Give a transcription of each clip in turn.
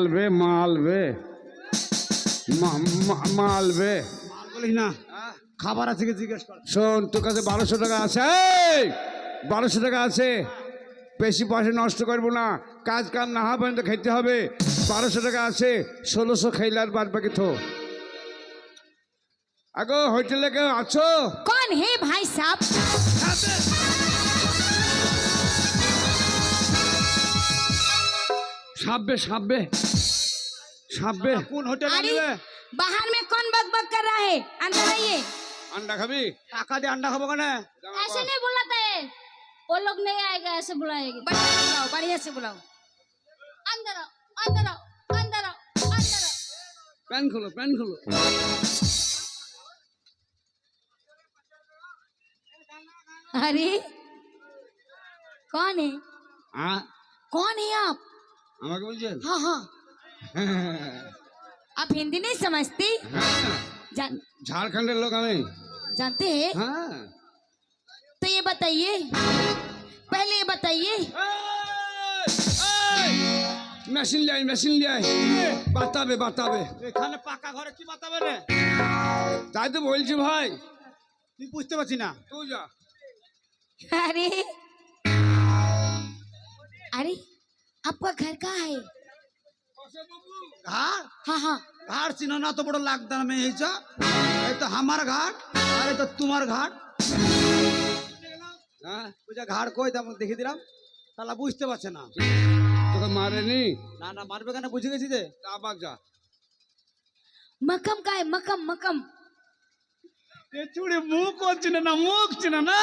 মালবে মালবে মালবে না। খাবার আছে কি জিজ্ঞেস কর। শোন তোর কাছে বারোশো টাকা আছে। বারোশো টাকা আছে। বেশি পয়সা নষ্ট করব না। কাজ কাম না হবে তো খেতে হবে। বারোশো টাকা আছে। ষোলোশো খাইলে আর বাদ বাকি তো আগো হোটেলে কেউ আছো? কোন হে ভাই সাহেব সাববে সাববে সাববে কোন হোটেল अरे নিবে बाहर में कौन बक बक कर रहा है अंदर आइए আন্ডা খাবি টাকা দিয়ে আন্ডা খাবো কেন ऐसे नहीं बुलाता है वो लोग नहीं आएगा ऐसे बुलाएगी बढ़िया से बुलाओ बढ़िया से बुलाओ अंदर आओ अंदर आओ अंदर आओ अंदर आओ প্যান খোলো প্যান খোলো अरे कौन है হ্যাঁ कौन है आप আমাকে বলছেন हाँ हाँ आप हिंदी नहीं समझती जान ঝাড়খণ্ডের লোক আমি जानते हैं হ্যাঁ तो ये बताइए पहले ये बताइए মেশিন লাই মেশিন লাই বাতাবে বাতাবে এখানে পাকা ঘরে কি বাতাবে রে তাই তো বলছি ভাই তুই বুঝতে পারছি না তুই যা अरे अरे आपका घर कहाँ है ঘাট हाँ हाँ ঘাট চিনো না তো বড় লাগদার মেয়ে হয়েছ এই তো আমার ঘাট আর এই তো তোমার ঘাট হ্যাঁ বুঝা ঘাট কই তেমন দেখে দিলাম তাহলে বুঝতে পারছে না তোকে মারেনি না না মারবে কেন বুঝে গেছি যে আবার যা मकम का है मकम मकम এ চুড়ি মুখ চিনে না মুখ চিনে না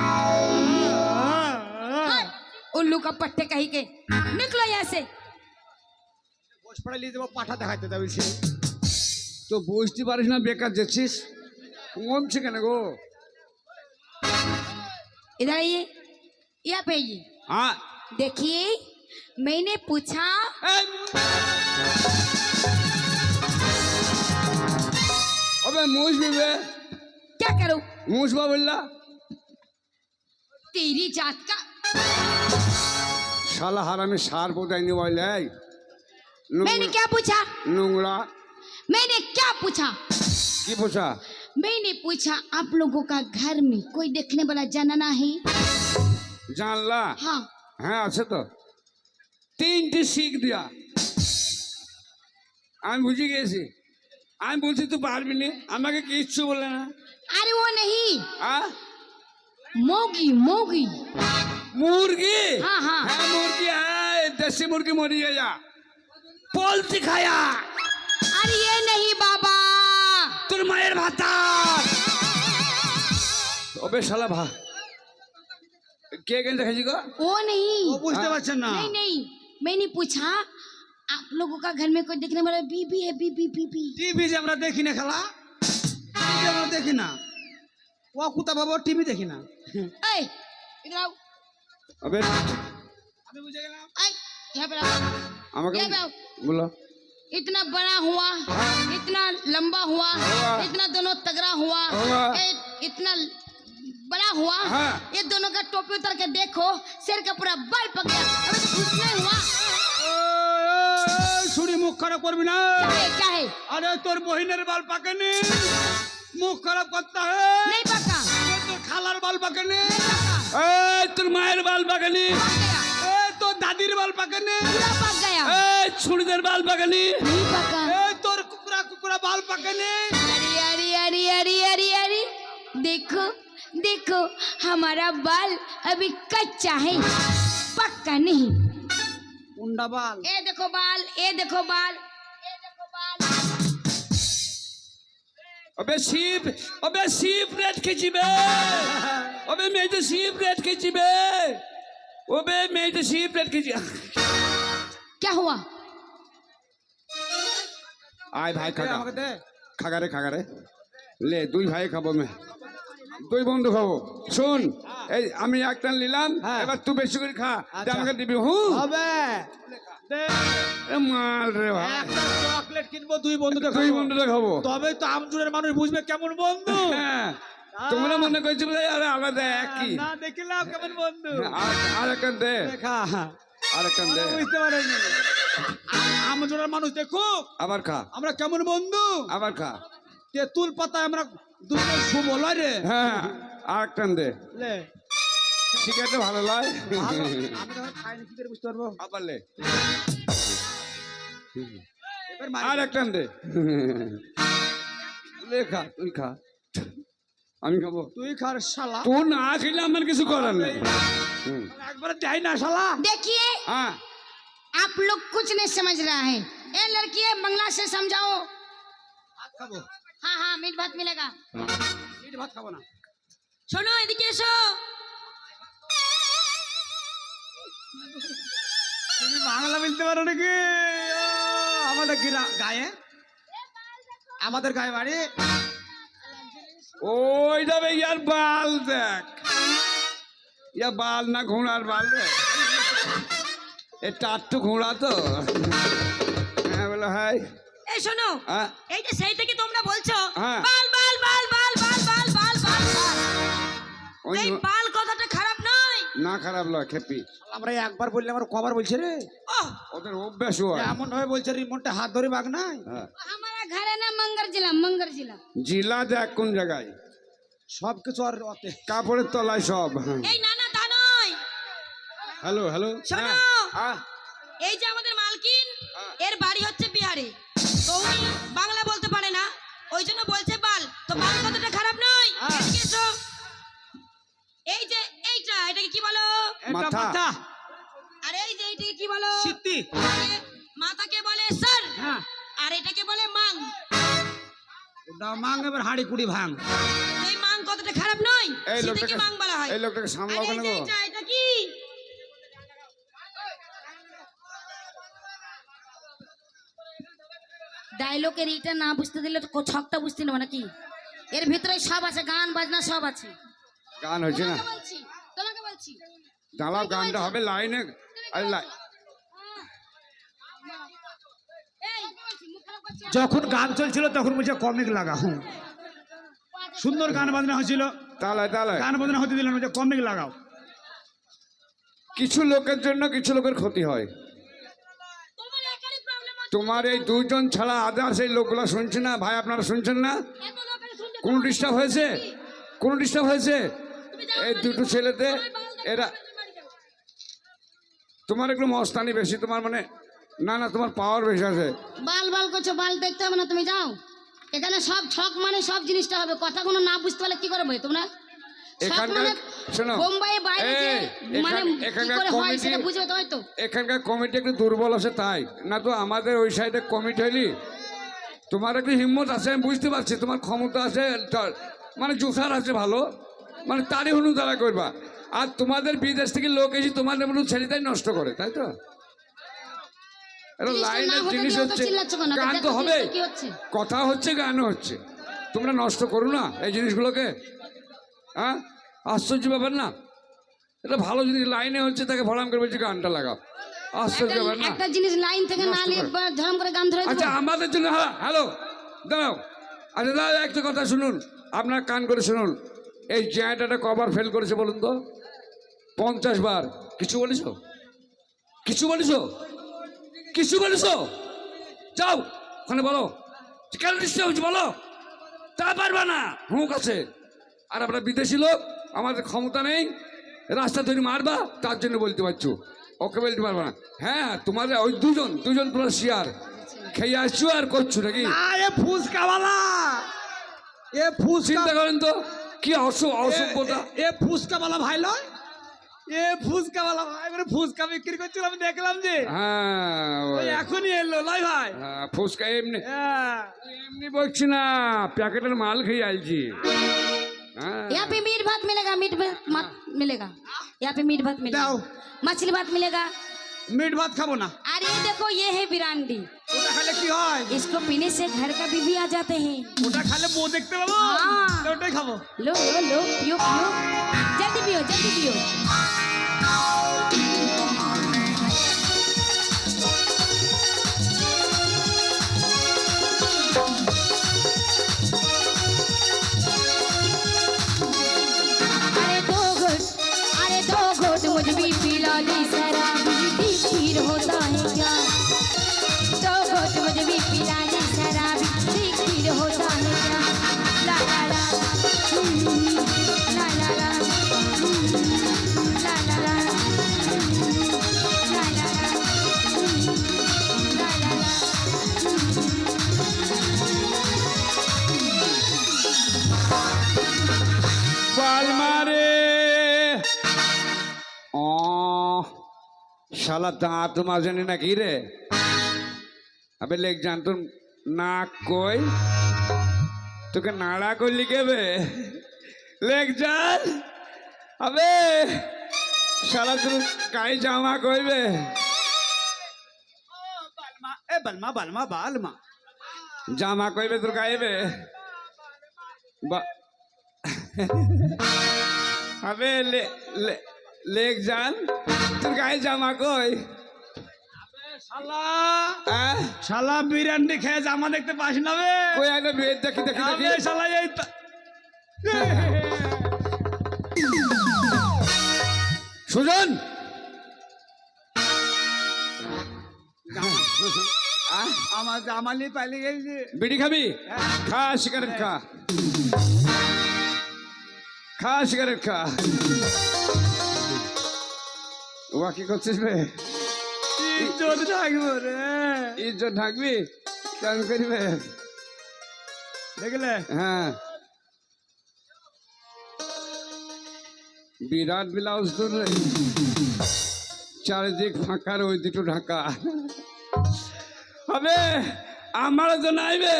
हाय, उल्लू का पट्टे कहीं के निकलो यहाँ से বস পড়ে নিয়ে যাবো পাঠা দেখাইতে যাবি সে তো বুঝতে পারিস না বেকার যাচ্ছিস কমছে কেন গো इधर आइए यहाँ पे आइए হ্যাঁ देखिए मैंने पूछा এই, अबे मुझ भी बे क्या करूं मुझ बा बोला तेरी जात का শালা হারামি সার বোধাইনি বলে এই मैंने क्या पूछा নোংরা मैंने क्या पूछा কি পোষা मैंने पूछा आप लोगों का घर में कोई देखने वाला जानना है জানলা हाँ হ্যাঁ আছে তো তিনটে শিখ দিয়া আমি বুঝে গেছি আমি বলছি তুই পারবি নি আমাকে কিচ্ছু বলে না अरे वो नहीं আ मोगी मोगी মুরগি हाँ हाँ হ্যাঁ মুরগি হ্যাঁ দেশি মুরগি মরি যা পলতি খায়া अरे ये नहीं बाबा তোর মায়ের ভাতা ওবে শালা ভা কে কেন দেখাচ্ছি গো वो नहीं ও বুঝতে পারছেন না नहीं नहीं मैंने पूछा आप लोगों का घर में कोई देखने वाला बीबी है बीबी बीबी টিভি যে আমরা দেখি না খেলা টিভি আমরা দেখি না ও কুতা বাবা টিভি দেখি না ए इधर अबे। अबे मुझे आई यहाँ पे आओ बोलो। इतना बड़ा हुआ इतना लंबा हुआ इतना दोनों तगड़ा हुआ इतना बड़ा हुआ हाँ। ये दोनों का टोपी उतर के देखो सिर का पूरा बाल पक गया अबे कुछ नहीं हुआ। सुनी मुख खराब कर बिना क्या है अरे तोर बहिनेर बाल पकने। मुख खराब करता है। नहीं पका খালার বাল পাকেনি এই তোর মায়ের বাল বাগানি पक गया এ তোর দাদির বাল পাকেনি पूरा पक गया এই ছুরিদের বাল বাগানি नहीं पका এ তোর কুকুরা কুকুরা বাল পাকেনি अरे अरे अरे अरे अरे अरे देखो देखो हमारा बाल अभी कच्चा है पक्का नहीं উন্ডা বাল ये देखो बाल ये देखो बाल ওবে sheep ওবে sheep rate খেচিবে ওবে মেয়েতে sheep rate খেচিবে ওবে মেয়েতে sheep rate খেচি क्या हुआ আয় ভাই দে খাগা আমাকে দে খাগারে খাগারে লে দুই ভাই খাবো মে দুই বন্ধু খাবো শুন এই আমি একটা নিলাম হ্যাঁ। এবার তুই বেশি করে খা দে আচ্ছা। আমাকে দিবি হুঁ হবে দে এ মাল রে ভাই। একটা চকলেট কিনবো দুই দুই খাব। বন্ধুটা খাব তবে তো মানুষ বুঝবে কেমন বন্ধু। হ্যাঁ তোমরা মনে করছ আরে আলাদা একই। না দেখিলাম কেমন বন্ধু। আর আর একটা দে। আর দে। বুঝতে পারেনি। মানুষ দেখুক। আবার খা। আমরা কেমন বন্ধু। আবার খা। তেঁতুল পাতায় আমরা দুটো শুভ লয় রে। হ্যাঁ আর টান দে। লে। সিগারেটে ভালো লয় ভালো। আমি তখন খাইনি কি করে বুঝতে পারবো আবার লে এবার মারি। আর এক টান দে লে খা তুই খা আমি খাবো তুই খার শালা তুই না খেলে আমার কিছু করার নেই হুম। একবারে দেয় না শালা देखिए হ্যাঁ आप लोग कुछ नहीं समझ रहा है ए लड़की है बंगला से समझाओ ভাত খাবো हाँ हाँ मीट भात मिलेगा মিট ভাত খাবো না শোনো এদিকে এসো তুমি বাংলা বলতে পারো নাকি? আমাদের গায়ে? আমাদের গায়ে বাড়ি? ওই যাবে ইয়ার বাল দেখ। ইয়া বাল না ঘোড়ার বাল রে। এ টাট্টু ঘোড়া তো। হ্যাঁ বলো হাই। এই শোনো হ্যাঁ। এই যে সেই থেকে তোমরা বলছো? হ্যাঁ। বাল বাল বাল বাল বাল বাল বাল বাল। মাথা খারাপ লয় খেপি। আমরা একবার বললে আমার কবার বলছে রে। ওদের অভ্যাস হয়। এমন ভাবে বলছে রিমোটটা হাত ধরে বাঘ নাই। হ্যাঁ। আমার ঘরে না মঙ্গর জেলা মঙ্গর জেলা। জেলা দেখ কোন জায়গায়। সব কিছু আর অতে। কাপড়ের তলায় সব হ্যাঁ। এই না না তা নয়। Hello hello. শোনো। হ্যাঁ। এই যে আমাদের মালকিন এর বাড়ি হচ্ছে বিহারে। তো বা মাথাকে বলে স্যার হ্যাঁ। আর এটাকে বলে মাং। ওটা মাং এবার হাড়ি কুড়ি ভাঙ। এই মাং কথাটা খারাপ নয়? এই সেটাকে লোকটাকে মাং বলা হয়? এই লোকটাকে আর সামলাও এই কেন যে গো। এইটা, এটা কি? ডায়লগের এইটা না বুঝতে দিলে তো কো- ছকটা বুঝতে নেব নাকি? এর ভিতরে সব আছে গান বাজনা সব আছে। গান হয়েছে না? তোমাকে বলছি তোমাকে বলছি। দাঁড়াও গানটা হবে লাইনে। আরে লাই এই মুখ খারাপ করছি যখন গান চলছিল তখন বলছে কমিক লাগা হুম সুন্দর গান বাজনা হয়েছিল। তাহলে তাহলে গান বাজনা হতে দিলেন বলছে কমিক লাগাও। কিছু লোকের জন্য কিছু লোকের ক্ষতি হয়। তোমার এই দুইজন ছাড়া আদার্স এই লোকগুলো শুনছে না? ভাই আপনারা শুনছেন না? কোনো ডিস্টার্ব হয়েছে? কোনো ডিস্টার্ব হয়েছে? এই দুটো ছেলেতে এরা। তোমার একটু মস্তানি বেশি তোমার মানে না না তোমার পাওয়ার বেশি আছে। বাল বাল করছ বাল দেখতে হবে না তুমি যাও। এখানে সব ছক মানে সব জিনিসটা হবে। কথা কোনো না বুঝতে পারলে কি করবে তোমরা? এখানকার মানে মানে কমিটি তো হয়তো। এখানকার কমিটি একটু দুর্বল আছে তাই। না তো আমাদের ওই সাইডে কমিটি হইলি তোমার একটু হিম্মত আছে আমি বুঝতে পারছি। তোমার ক্ষমতা আছে মানে জোসার আছে ভালো। মানে তারই হনু তারা করবা। আর তোমাদের বিদেশ থেকে লোক এসে তোমাদের মতো ছেলেটাই নষ্ট করে তাই তো? এটা লাইনের জিনিস হচ্ছে গান তো হবে? কথা হচ্ছে গান হচ্ছে। তোমরা নষ্ট করো না এই জিনিসগুলোকে। হ্যাঁ? আশ্চর্য ব্যাপার না? এটা ভালো জিনিস লাইনে হচ্ছে তাকে ভরাম করে বলছি গানটা লাগাও। আশ্চর্য ব্যাপার না? একটা জিনিস লাইন থেকে না নিয়ে করে। করে গান ধরে আচ্ছা আমাদের জন্য হ্যাঁ হ্যালো দাঁড়াও। আচ্ছা দাদা একটা কথা শুনুন। আপনার কান করে শুনুন। এই জ্যাঁটাটা কবার ফেল করেছে বলুন তো? পঞ্চাশ বার। কিছু বলিস কিছু বলিস কিছু বলিস যাও ওখানে বলো। কেন ডিস্টার্ব হচ্ছে বলো? তা পারবে না। হুঁক আছে। আর আমরা বিদেশি লোক আমাদের ক্ষমতা নেই। রাস্তা তৈরি মারবা তার জন্য বলতে পারছ। ওকে বলতে পারবে না। হ্যাঁ তোমাদের ওই দুজন দুজন পুরো শিয়ার খেয়ে আসছো আর করছ নাকি? এ এ চিন্তা করেন তো কি অসু অসভ্যতা। এ- এ ফুসকাওয়ালা ভাই লয়। এ ফুসকাওয়ালা ভাই মানে ফুসকা বিক্রি করছিল আমি দেখলাম যে হ্যাঁ ওই ওই- এখনই এলো লয় ভাই হ্যাঁ, ফুচকা এমনি হ্যাঁ। এমনি বলছি না প্যাকেটের মাল খেয়ে আলছি হ্যাঁ यहाँ पे मीट भात मिलेगा मीट भात मत मिलेगा यहाँ पे मीट भात मिलेगा दाओ। मछली भात मिलेगा মিট ভাত খাবো না अरे देखो ये है बिरांडी ওটা খালে কি হয় इसको पीने से घर का बीवी आ जाते हैं ওটা খালে বউ দেখতে পাবো হ্যাঁ। তো ওটাই খাবো लो लो लो पियो पियो जल्दी पियो जल्दी पियो শালা দাঁত মাজেনি নাকি রে আবে লেগ জান তোর নাক কই তোকে নাড়া করলি কেবে লেগ জান আবে শালা তোর গায়ে জামা কইবে বালমা এ বালমা বালমা বালমা জামা কইবে তোর গায়েবে বা- আবে লে লে লেগ জান তোর গায়ে জামা কই? শালা আহ? শালা বিরিয়ানি খেয়ে জামা দেখতে পাস না বে। কই আগে বেদ দেখি দেখি দেখি। শালা এই সুজন! আমার জামা নিয়ে পালিয়ে গেছে। বিড়ি খাবি? খা সিগারেট খা। খা সিগারেট খা। কি করছিস রে? ইজ্জত রে। ইজ্জত থাকবি কেন করিবে দেখলে? হ্যাঁ। বিরাট ব্লাউজ তোর। চারিদিক ফাঁকার ওই দুটো ঢাকা। হবে আমারও তো নাইবে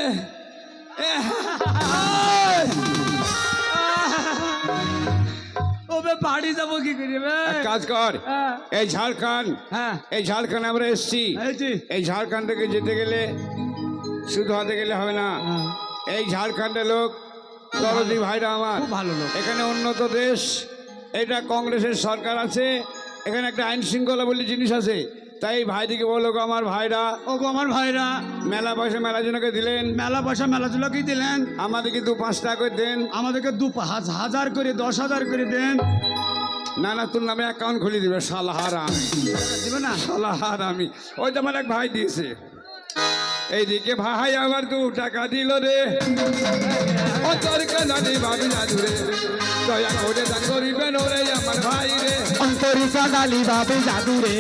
বাড়ি যাব কি করি কাজ কর। এই ঝাড়খণ্ড হ্যাঁ এই ঝাড়খণ্ড আমরা এসছি। এই ঝাড়খণ্ড থেকে যেতে গেলে শুধু হাতে গেলে হবে না। এই ঝাড়খণ্ডের লোক দরদি ভাইরা আমার। ভালো লোক। এখানে উন্নত দেশ এটা কংগ্রেসের সরকার আছে এখানে একটা আইন শৃঙ্খলা বলে জিনিস আছে। তাই ভাইদিকে বলো গো আমার ভাইরা। ও গো আমার ভাইরা। মেলা পয়সা মেলা জনকে দিলেন। মেলা পয়সা মেলা জুলাকি দিলেন। আমাদেরকে দু পাঁচ টাকা করে দেন। আমাদেরকে দু হাজার করে দশ হাজার করে দেন। না না তোর নামে অ্যাকাউন্ট খুলে দিবে সালাহার আমি দিবে না? সালাহার আমি ওই তো আমার এক ভাই দিয়েছে। এইদিকে ভাই আমার দু টাকা দিল রে। কান্দানি ভাবি না দূরে। দয়া করে দান করিবেন ওরে আমার ভাই রে। অন্তরিকা ডালি বাবে জাদু রে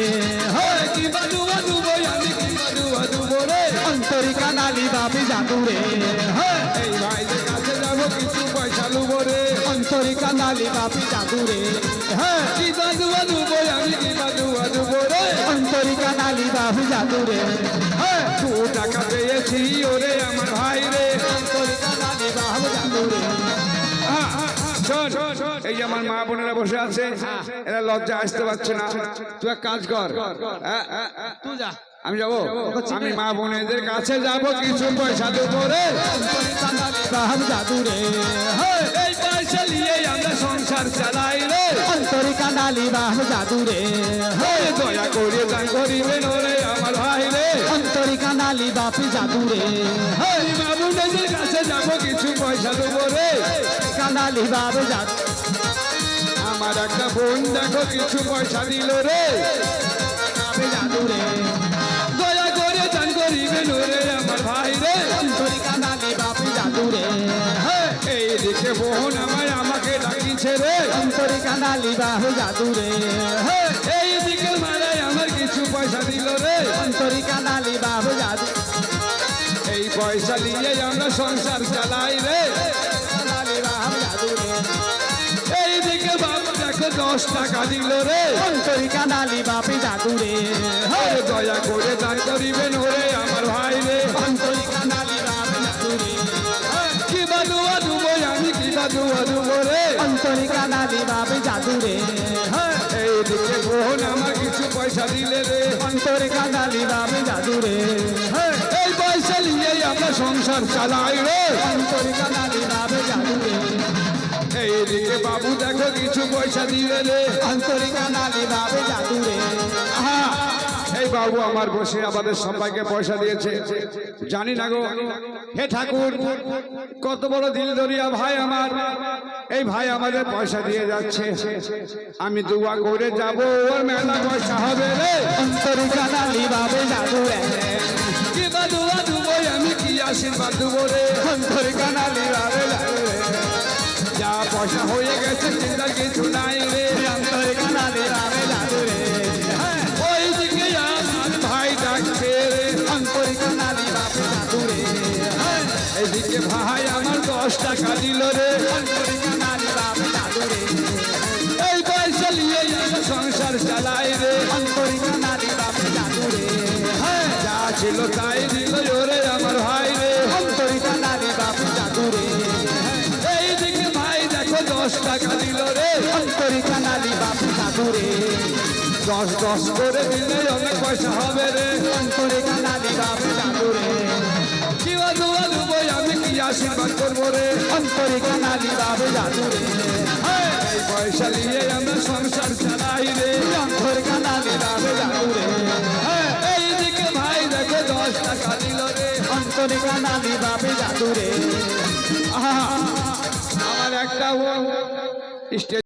কি বাদু বাদু আমি কি বাদু বাদু বলে অন্তরিকা ডালি বাবে জাদু রে এই কিছু পয়সা লুবো রে অন্তরিকা ডালি বাবে জাদু রে কি বাদু বাদু বই আমি কি বাদু বাদু বলে অন্তরিকা ডালি বাবে জাদু রে দু টাকা পেয়েছি ওরে আমার ভাই রে। অন্তরিকা ডালি বাবে জাদু রে আহ, শোন এই যে আমার মা বোনেরা বসে আছে এরা লজ্জা আসতে পারছে না। তুই এক কাজ কর। হ্যাঁ, হ্যাঁ, হ্যাঁ। তুই যা। আমি যাব? আমি মা বোনেদের কাছে যাব কিছু পয়সা দেবো রে। বাবে জাদু রে এই পয়সা নিয়ে আমরা সংসার চালাই রে। অন্তরিকা ডালি বাবে জাদু রে দয়া করে দান করিবেন ওরে আমার ভাই রে। বাবে জাদু রে মা বোনেদের কাছে যাব কিছু পয়সা দেবো রে। কানালি বাবে জাদু আমার একটা বোন দেখো কিছু পয়সা দিল রে। জাদু রে দয়া করে দান করিবেন ওরে আমার ভাই রে। বাবে জাদু বোন আমায় আমাকে ডাকিছে রে। ডালি বাবে জাদু রে এইদিকে মারাই আমার কিছু পয়সা দিল রে। ডালি বাবে জাদু এই পয়সা নিয়ে আমরা সংসার চালাই রে। দশ টাকা দিল রে। অন্তরিকা ডালি বাবে জাদু রে দয়া করে দান করিবেন ওরে আমার ভাই রে। অন্তরিকা ডালি বাবে জাদু রে কি বাদুয়া দুবো আমি কি বাদুয়া দুবো রে। অন্তরিকা ডালি বাবে জাদু রে এইদিকে বোন আমার কিছু পয়সা দিলে রে। অন্তরিকা ডালি বাবে জাদু রে এই পয়সা নিয়ে আমরা সংসার চালাই রে। অন্তরিকা ডালি বাবে জাদু রে এইদিকে বাবু দেখো কিছু পয়সা দিলে রে বাবে জাদু রে এই বাবু আমার বসে আমাদের সবাইকে পয়সা দিয়েছে। জানি না গো। হে ঠাকুর কত বড় দিল দরিয়া ভাই আমার। এই ভাই আমাদের পয়সা দিয়ে যাচ্ছে। আমি দুয়া করে যাব ওর মেলা পয়সা হবে রে। অন্তরিকা ডালি বাবে জাদু রে কি বা দুয়া দুবো আমি কি আশীর্বাদ দেবো রে। অন্তরিকা বাবে পয়সা হয়ে গেছে চিন্তা কিছু অন্তরিকা নারী বাবু জাদু দশ দশ করে দিলে অনেক পয়সা হবে রে। অন্তরিকা নারী বাবু জাদু রে দুয়া দেবো আমি রে? অন্তরিকা নারী বাবু জাদু রে এই পয়সা নিয়ে আমরা সংসার চালাই রে। অন্তরিকা নারী বাবু জাদু রে ভাই দেখো দশ টাকা দিল রে। অন্তরিকা নারী বাবু জাদু রে আহা, আমার একটা